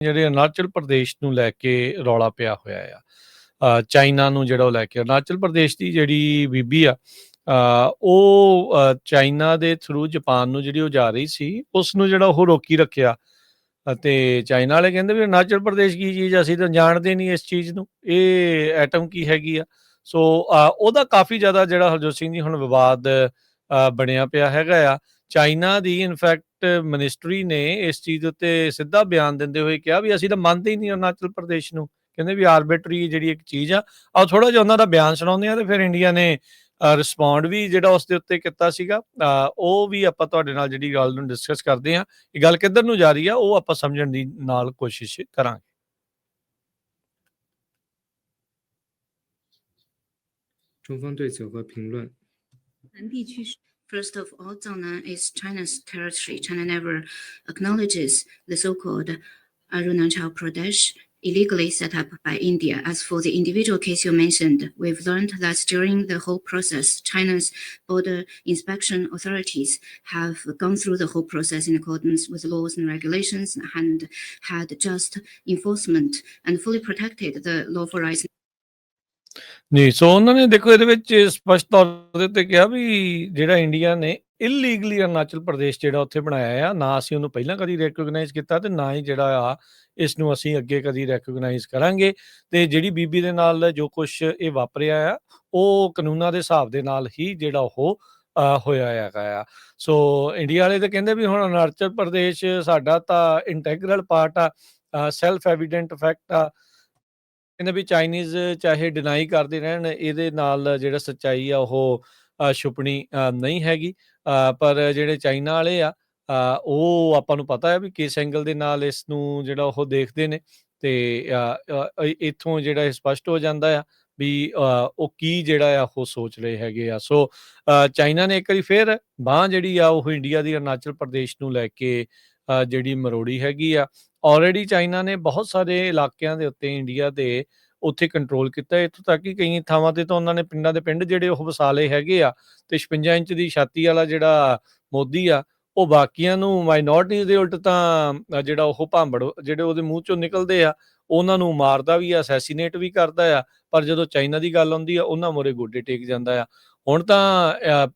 ਜਿਹੜੇ ਅਰੁਣਾਚਲ ਪ੍ਰਦੇਸ਼ ਨੂੰ ਲੈ ਕੇ ਰੌਲਾ ਪਿਆ ਹੋਇਆ ਆ। ਚਾਈਨਾ ਨੂੰ ਜਿਹੜਾ ਉਹ ਲੈ ਕੇ ਅਰੁਣਾਚਲ ਪ੍ਰਦੇਸ਼ ਦੀ ਜਿਹੜੀ ਬੀਬੀ ਆ ਅ, ਉਹ ਚਾਈਨਾ ਦੇ ਥਰੂ ਜਾਪਾਨ ਨੂੰ ਜਿਹੜੀ ਉਹ ਜਾ ਰਹੀ ਸੀ ਉਸ ਨੂੰ ਜਿਹੜਾ ਉਹ ਰੋਕੀ ਰੱਖਿਆ। ਅਤੇ ਚਾਈਨਾ ਵਾਲੇ ਕਹਿੰਦੇ ਵੀ ਅਰੁਣਾਚਲ ਪ੍ਰਦੇਸ਼ ਕੀ ਚੀਜ਼ ਅਸੀਂ ਤਾਂ ਜਾਣਦੇ ਨਹੀਂ ਇਸ ਚੀਜ਼ ਨੂੰ ਇਹ ਐਟਮ ਕੀ ਹੈਗੀ ਆ। ਸੋ ਅ, ਉਹਦਾ ਕਾਫੀ ਜ਼ਿਆਦਾ ਜਿਹੜਾ ਹਰਜੋਤ ਸਿੰਘ ਜੀ ਹੁਣ ਵਿਵਾਦ ਅ, ਬਣਿਆ ਪਿਆ ਹੈਗਾ ਆ। ਚਾਈਨਾ ਦੀ ਇਨਫੈਕਟ ਮਿਨਿਸਟਰੀ ਨੇ ਇਸ ਚੀਜ਼ ਉੱਤੇ ਸਿੱਧਾ ਬਿਆਨ ਦਿੰਦੇ ਹੋਏ ਕਿਹਾ ਵੀ ਅਸੀਂ ਤਾਂ ਮੰਨਦੇ ਹੀ ਨਹੀਂ ਅਰੁਣਾਚਲ ਪ੍ਰਦੇਸ਼ ਨੂੰ। ਕਹਿੰਦੇ ਵੀ ਆਰਬਿਟਰੀ ਜਿਹੜੀ ਇੱਕ ਚੀਜ਼ ਆ ਆ ਥੋੜਾ ਜਿਹਾ ਉਹਨਾਂ ਦਾ ਬਿਆਨ ਸੁਣਾਉਂਦੇ ਆ ਤੇ ਫਿਰ ਇੰਡੀਆ ਨੇ ਰਿਸਪੌਂਡ ਵੀ ਜਿਹੜਾ ਉਸ ਦੇ ਉੱਤੇ ਕੀਤਾ ਸੀਗਾ। ਉਹ ਵੀ ਆਪਾਂ ਤੁਹਾਡੇ ਨਾਲ ਜਿਹੜੀ ਗੱਲ ਨੂੰ ਡਿਸਕਸ ਕਰਦੇ ਆ ਇਹ ਗੱਲ ਕਿੱਧਰ ਨੂੰ ਜਾ ਰਹੀ ਆ ਉਹ ਆਪਾਂ ਸਮਝਣ ਦੀ ਨਾਲ ਕੋਸ਼ਿਸ਼ ਕਰਾਂਗੇ। First of all, Zhangnan is China's territory. China never acknowledges the so-called Arunachal Pradesh illegally set up by India. As for the individual case you mentioned, we've learned that during the whole process, China's border inspection authorities have gone through the whole process in accordance with laws and regulations and had just enforcement and fully protected the lawful rights ਜੀ, ਸੋ ਉਹਨਾਂ ਨੇ ਦੇਖੋ ਇਹਦੇ ਵਿੱਚ ਸਪਸ਼ਟ ਤੌਰ ਦੇ ਉੱਤੇ ਕਿਹਾ ਵੀ ਜਿਹੜਾ ਇੰਡੀਆ ਨੇ ਇਲੀਗਲੀ ਅਰੁਣਾਚਲ ਪ੍ਰਦੇਸ਼ ਜਿਹੜਾ ਉੱਥੇ ਬਣਾਇਆ ਆ, ਨਾ ਅਸੀਂ ਉਹਨੂੰ ਪਹਿਲਾਂ ਕਦੀ ਰੈਕਗਨਾਈਜ਼ ਕੀਤਾ ਤੇ ਨਾ ਹੀ ਜਿਹੜਾ ਆ ਇਸ ਨੂੰ ਅਸੀਂ ਅੱਗੇ ਕਦੀ ਰੈਕਗਨਾਈਜ਼ ਕਰਾਂਗੇ ਤੇ ਜਿਹੜੀ ਬੀਬੀ ਦੇ ਨਾਲ ਜੋ ਕੁਝ ਇਹ ਵਾਪਰਿਆ ਆ, ਉਹ ਕਾਨੂੰਨਾਂ ਦੇ ਹਿਸਾਬ ਦੇ ਨਾਲ ਹੀ ਜਿਹੜਾ ਉਹ ਹੋਇਆ ਹੈਗਾ ਆ। ਸੋ ਇੰਡੀਆ ਵਾਲੇ ਤਾਂ ਕਹਿੰਦੇ ਵੀ ਹੁਣ ਅਰੁਣਾਚਲ ਪ੍ਰਦੇਸ਼ ਸਾਡਾ ਤਾਂ ਇੰਟੈਗਰਲ ਪਾਰਟ ਆ ਸੈਲਫ ਐਵੀਡੈਂਟ ਫੈਕਟ ਆ ਕਹਿੰਦੇ ਵੀ ਚਾਈਨੀਜ਼ ਚਾਹੇ ਡਿਨਾਈ ਕਰਦੇ ਰਹਿਣ ਇਹਦੇ ਨਾਲ ਜਿਹੜਾ ਸੱਚਾਈ ਆ ਉਹ ਛੁਪਣੀ ਨਹੀਂ ਹੈਗੀ। ਪਰ ਜਿਹੜੇ ਚਾਈਨਾ ਵਾਲੇ ਆ ਉਹ ਆਪਾਂ ਨੂੰ ਪਤਾ ਹੈ ਵੀ ਕਿਸ ਐਂਗਲ ਦੇ ਨਾਲ ਇਸ ਨੂੰ ਜਿਹੜਾ ਉਹ ਦੇਖਦੇ ਨੇ ਤੇ ਅ, ਇੱਥੋਂ ਜਿਹੜਾ ਇਹ ਸਪਸ਼ਟ ਹੋ ਜਾਂਦਾ ਆ ਵੀ ਉਹ ਕੀ ਜਿਹੜਾ ਆ ਉਹ ਸੋਚ ਰਹੇ ਹੈਗੇ ਆ। ਸੋ ਚਾਈਨਾ ਨੇ ਇੱਕ ਵਾਰੀ ਫੇਰ ਬਾਹ ਜਿਹੜੀ ਆ ਉਹ ਇੰਡੀਆ ਦੀ ਅਰੁਣਾਚਲ ਪ੍ਰਦੇਸ਼ ਨੂੰ ਲੈ ਕੇ ਜਿਹੜੀ ਮਰੋੜੀ ਹੈਗੀ ਆ ਆਲਰੇਡੀ ਚਾਈਨਾ ਨੇ ਬਹੁਤ ਸਾਰੇ ਇਲਾਕਿਆਂ ਦੇ ਉੱਤੇ, ਇੰਡੀਆ ਦੇ ਉੱਥੇ ਕੰਟਰੋਲ ਕੀਤਾ ਹੈ। ਇੱਥੋਂ ਤੱਕ ਕਿ ਕਈ ਥਾਵਾਂ ਤੇ ਤਾਂ ਉਹਨਾਂ ਨੇ ਪਿੰਡਾਂ ਦੇ ਪਿੰਡ ਜਿਹੜੇ ਉਹ ਵਸਾਲੇ ਹੈਗੇ ਆ ਤੇ 56 ਇੰਚ ਦੀ ਛਾਤੀ ਵਾਲਾ ਜਿਹੜਾ ਮੋਦੀ ਆ, ਉਹ ਬਾਕੀਆਂ ਨੂੰ ਮਾਈਨੋਰਟੀਜ਼ ਦੇ ਉਲਟ ਤਾਂ ਜਿਹੜਾ ਉਹ ਭਾਂਬੜ, ਜਿਹੜੇ ਉਹਦੇ ਮੂੰਹ ਚੋਂ ਨਿਕਲਦੇ ਆ, ਉਹਨਾਂ ਨੂੰ ਮਾਰਦਾ ਵੀ ਆ ਅਸੈਸੀਨੇਟ ਵੀ ਕਰਦਾ ਆ, ਪਰ ਜਦੋਂ ਚਾਈਨਾ ਦੀ ਗੱਲ ਆਉਂਦੀ ਆ, ਉਹਨਾਂ ਮੋਰੇ ਗੋਡੇ ਟੇਕ ਜਾਂਦਾ ਆ ਹੁਣ ਤਾਂ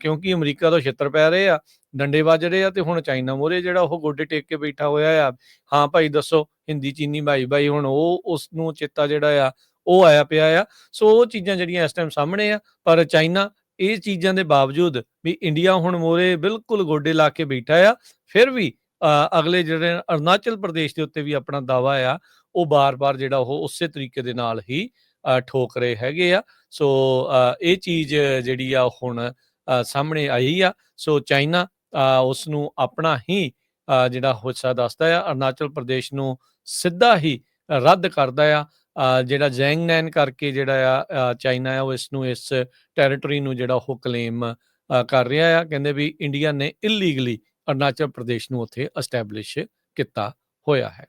ਕਿਉਂਕਿ ਅਮਰੀਕਾ ਤੋਂ ਛਿੱਤਰ ਪੈ ਰਹੇ ਆ ਡੰਡੇ ਵੱਜ ਰਹੇ ਆ ਤੇ ਹੁਣ ਚਾਈਨਾ ਮੋਰੇ ਜਿਹੜਾ ਉਹ ਗੋਡੇ ਟੇਕ ਕੇ ਬੈਠਾ ਹੋਇਆ ਆ। ਹਾਂ ਭਾਈ ਦੱਸੋ ਹਿੰਦੀ ਚੀਨੀ ਭਾਈ ਭਾਈ ਹੁਣ ਉਹ ਉਸ ਨੂੰ ਚੇਤਾ ਜਿਹੜਾ ਆ ਉਹ ਆਇਆ ਪਿਆ ਆ। ਸੋ ਉਹ ਚੀਜ਼ਾਂ ਜਿਹੜੀਆਂ ਇਸ ਟਾਈਮ ਸਾਹਮਣੇ ਆ ਪਰ ਚਾਈਨਾ ਇਹ ਚੀਜ਼ਾਂ ਦੇ ਬਾਵਜੂਦ ਵੀ ਇੰਡੀਆ ਹੁਣ ਮੋਰੇ ਬਿਲਕੁਲ ਗੋਡੇ ਲਾ ਕੇ ਬੈਠਾ ਆ ਫਿਰ ਵੀ ਅ, ਅਗਲੇ ਜਿਹੜੇ ਅਰੁਣਾਚਲ ਪ੍ਰਦੇਸ਼ ਦੇ ਉੱਤੇ ਵੀ ਆਪਣਾ ਦਾਵਾ ਆ ਉਹ ਬਾਰ-ਬਾਰ ਜਿਹੜਾ ਉਹ ਉਸੇ ਤਰੀਕੇ ਦੇ ਨਾਲ ਹੀ ਠੋਕ ਰਹੇ ਹੈਗੇ ਆ। ਸੋ ਇਹ ਚੀਜ਼ ਜਿਹੜੀ ਆ ਹੁਣ ਸਾਹਮਣੇ ਆਈ ਆ। ਸੋ ਚਾਈਨਾ ਅ, ਉਸ ਨੂੰ ਆਪਣਾ ਹੀ ਜਿਹੜਾ ਹਿੱਸਾ ਦੱਸਦਾ ਆ। ਅਰੁਣਾਚਲ ਪ੍ਰਦੇਸ਼ ਨੂੰ ਸਿੱਧਾ ਹੀ ਰੱਦ ਕਰਦਾ ਆ। ਅ, ਜਿਹੜਾ ਜੈਂਗਨੈਨ ਕਰਕੇ ਜਿਹੜਾ ਆ ਚਾਈਨਾ ਆ ਉਹ ਇਸ ਨੂੰ ਇਸ ਟੈਰੀਟਰੀ ਨੂੰ ਜਿਹੜਾ ਉਹ ਕਲੇਮ ਕਰ ਰਿਹਾ ਆ। ਕਹਿੰਦੇ ਵੀ ਇੰਡੀਆ ਨੇ ਇਲੀਗਲੀ ਅਰੁਣਾਚਲ ਪ੍ਰਦੇਸ਼ ਨੂੰ ਉੱਥੇ ਐਸਟੈਬਲਿਸ਼ ਕੀਤਾ ਹੋਇਆ ਹੈ।